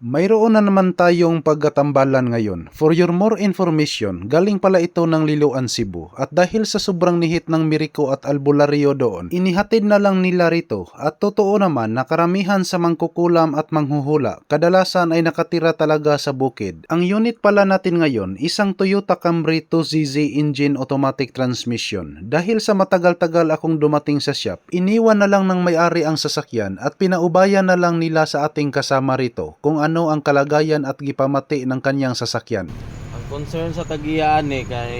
Mayroon na naman tayong pagkatambalan ngayon. For your more information, galing pala ito ng Liloan Cebu. At dahil sa sobrang nihit ng Miraco at Albularyo doon, inihatid na lang nila rito. At totoo naman na karamihan sa mangkukulam at manghuhula, kadalasan ay nakatira talaga sa bukid. Ang unit pala natin ngayon, isang Toyota Camry 2ZZ engine automatic transmission. Dahil sa matagal-tagal akong dumating sa shop, iniwan na lang ng may-ari ang sasakyan at pinaubayan na lang nila sa ating kasama rito kung ano ang kalagayan at gipamati ng kanyang sasakyan. Ang concern sa tagiyaan eh kay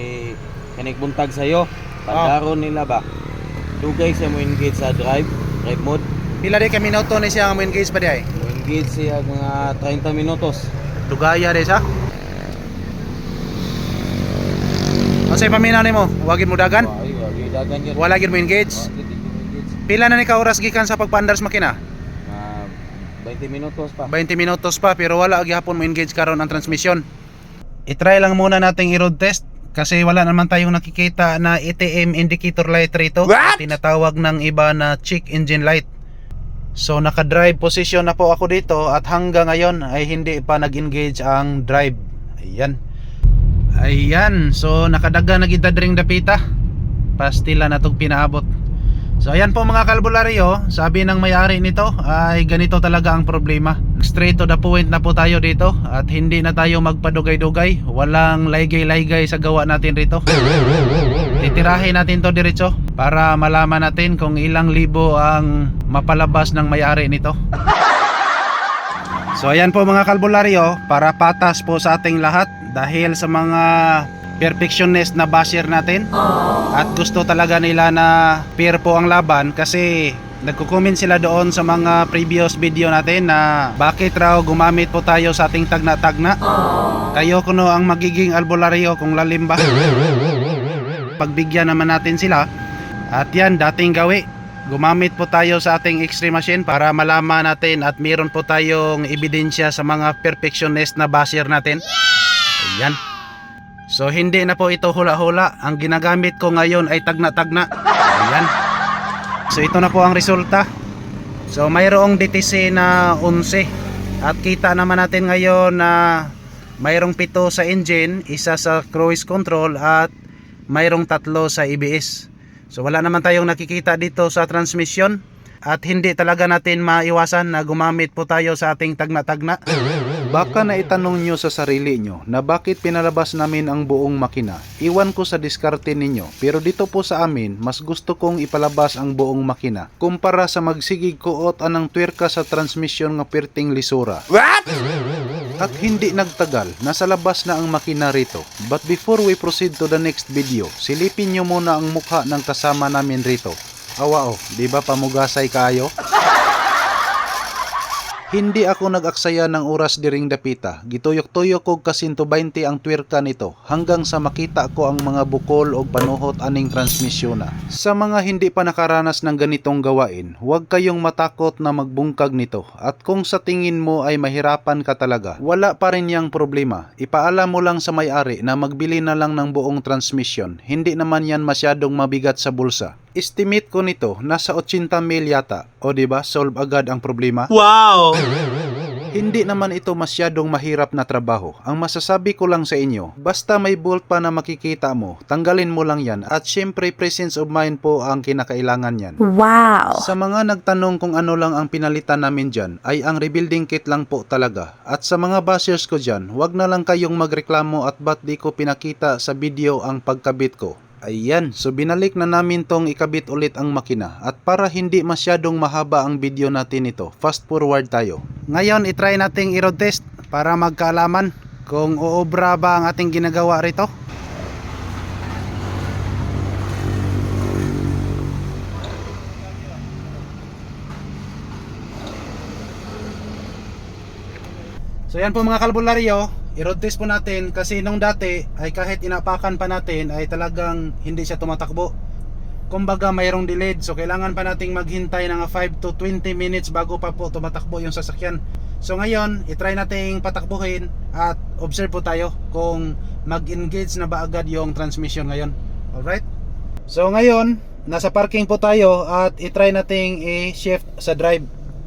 kanig buntag sa'yo. Pagkaroon nila ba? Dugay siya mo engage sa drive, drive mode. Pila di kami minuto ni siya mo engage pa di ay? Mo engage siya mga 30 minutos. Dugaya di siya? Unsay paminaw nimo? Wagin mo dagan? Wala gid mo engage. Pila na ni ka oras gikan sa pagpaandar sa makina? Mga 20 minutos pa. 20 minutos pa pero wala gihapon mo engage karon ang transmission. I-try lang muna nating i-road test kasi wala naman tayong nakikita na ATM indicator light rito. Tinatawag ng iba na check engine light. So naka-drive position na po ako dito at hanggang ngayon ay hindi pa nag-engage ang drive. Ayan. Ayan, so nakadaga na dring dapita. Pastila na tong pinaabot. So ayan po mga kalbularyo, sabi ng may-ari nito ay ganito talaga ang problema. Straight to the point na po tayo dito at hindi na tayo magpadugay-dugay. Walang laygay-laygay sa gawa natin rito. Titirahin natin to diretso para malaman natin kung ilang libo ang mapalabas ng may-ari nito. So ayan po mga kalbularyo, para patas po sa ating lahat dahil sa mga perfectionist na basher natin. At gusto talaga nila na fair po ang laban kasi nagko-comment sila doon sa mga previous video natin na bakit raw gumamit po tayo sa ating tagna-tagna. Kayo kuno ang magiging albularyo kung lalim ba pagbigyan naman natin sila. At yan dating gawi. Gumamit po tayo sa ating extreme machine para malaman natin at meron po tayong ebidensya sa mga perfectionist na basher natin. Ayan So hindi na po ito hula-hula. Ang ginagamit ko ngayon ay tagna-tagna. Ayan. So ito na po ang resulta. So mayroong DTC na 11 at kita naman natin ngayon na mayroong pito sa engine, isa sa cruise control at mayroong tatlo sa ABS. So wala naman tayong nakikita dito sa transmission at hindi talaga natin maiwasan na gumamit po tayo sa ating tagna-tagna. Baka na itanong nyo sa sarili nyo na bakit pinalabas namin ang buong makina. Iwan ko sa diskarte ninyo pero dito po sa amin mas gusto kong ipalabas ang buong makina kumpara sa magsigig kuot anang twerka sa transmission nga perting lisura. What? At hindi nagtagal, nasa labas na ang makina rito. But before we proceed to the next video, silipin nyo muna ang mukha ng kasama namin rito. Awa oh, di ba pamugasay kayo? Hindi ako nag-aksaya ng oras diring dapita. Gituyok-tuyok kog kasinto 20 ang twerka nito hanggang sa makita ko ang mga bukol o panuhot aning transmisyona. Sa mga hindi pa nakaranas ng ganitong gawain, huwag kayong matakot na magbungkag nito. At kung sa tingin mo ay mahirapan ka talaga, wala pa rin yang problema. Ipaalam mo lang sa may-ari na magbili na lang ng buong transmission. Hindi naman yan masyadong mabigat sa bulsa. Estimate ko nito, nasa 80 mil yata. O di ba solve agad ang problema? Wow! Hindi naman ito masyadong mahirap na trabaho. Ang masasabi ko lang sa inyo, basta may bolt pa na makikita mo, tanggalin mo lang yan at syempre presence of mind po ang kinakailangan yan. Wow! Sa mga nagtanong kung ano lang ang pinalitan namin dyan, ay ang rebuilding kit lang po talaga. At sa mga bashers ko dyan, wag na lang kayong magreklamo at ba't di ko pinakita sa video ang pagkabit ko. Ayan, so binalik na namin tong ikabit ulit ang makina at para hindi masyadong mahaba ang video natin ito, fast forward tayo. Ngayon, itry nating i-road test para magkaalaman kung uobra ba ang ating ginagawa rito. So yan po mga kalbularyo, i-road test po natin kasi nung dati ay kahit inapakan pa natin ay talagang hindi siya tumatakbo. Kumbaga mayroong delayed so kailangan pa nating maghintay ng 5 to 20 minutes bago pa po tumatakbo yung sasakyan. So ngayon, i-try nating patakbuhin at observe po tayo kung mag-engage na ba agad yung transmission ngayon. Alright? So ngayon, nasa parking po tayo at i-try nating i-shift sa drive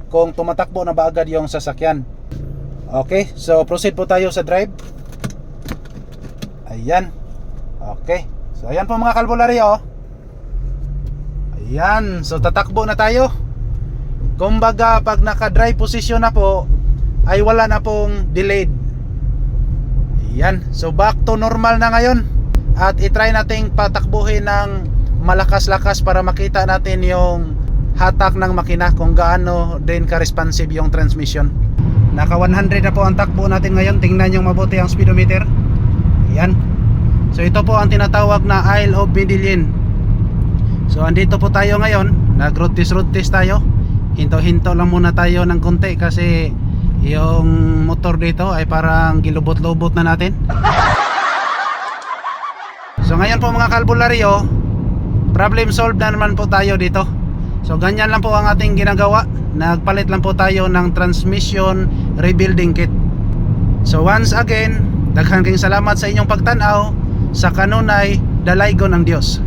kung tumatakbo na ba agad yung sasakyan. Okay, so proceed po tayo sa drive. Ayan. Okay. So ayan po mga kalbularyo. Ayan, so tatakbo na tayo. Kumbaga pag naka-drive position na po ay wala na pong delayed. Ayan, so back to normal na ngayon. At itry nating patakbuhin ng malakas-lakas para makita natin yung hatak ng makina kung gaano din ka-responsive yung transmission. Naka 100 na po ang takbo natin ngayon. Tingnan yung mabuti ang speedometer. Ayan. So ito po ang tinatawag na Isle of Medellin. So andito po tayo ngayon. Nag-road test road test tayo. Hinto-hinto lang muna tayo ng konti kasi yung motor dito ay parang gilubot-lubot na natin. So ngayon po mga kalbularyo, problem solved na naman po tayo dito. So ganyan lang po ang ating ginagawa. Nagpalit lang po tayo ng transmission rebuilding kit. So once again, daghan kayong salamat sa inyong pagtanaw sa kanunay dalaygo ng Dios.